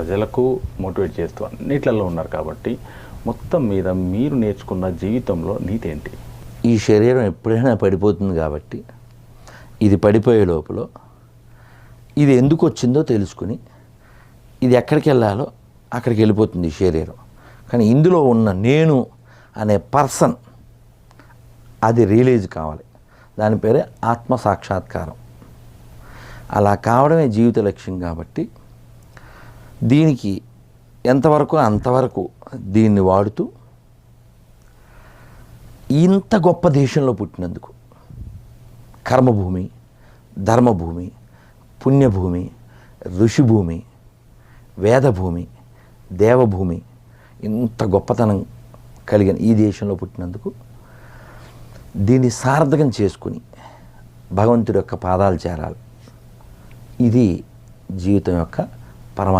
ప్రజలకు మోటివేట్ చేస్తూ అన్నిట్లలో ఉన్నారు కాబట్టి మొత్తం మీద మీరు నేర్చుకున్న జీవితంలో నీతి ఏంటి? ఈ శరీరం ఎప్పుడైనా పడిపోతుంది కాబట్టి ఇది పడిపోయే లోపల ఇది ఎందుకు వచ్చిందో తెలుసుకుని ఇది ఎక్కడికి వెళ్ళాలో అక్కడికి వెళ్ళిపోతుంది ఈ శరీరం. కానీ ఇందులో ఉన్న నేను అనే పర్సన్ అది రియలైజ్ కావాలి. దాని పేరే ఆత్మ సాక్షాత్కారం. అలా కావడమే జీవిత లక్ష్యం కాబట్టి దీనికి ఎంతవరకు అంతవరకు దీన్ని వాడుతూ ఇంత గొప్ప దేశంలో పుట్టినందుకు కర్మభూమి ధర్మభూమి పుణ్యభూమి ఋషిభూమి వేదభూమి దేవభూమి ఇంత గొప్పతనం కలిగిన ఈ దేశంలో పుట్టినందుకు దీన్ని సార్థకం చేసుకుని భగవంతుడి యొక్క పాదాలు చేరాలి. ఇది జీవితం యొక్క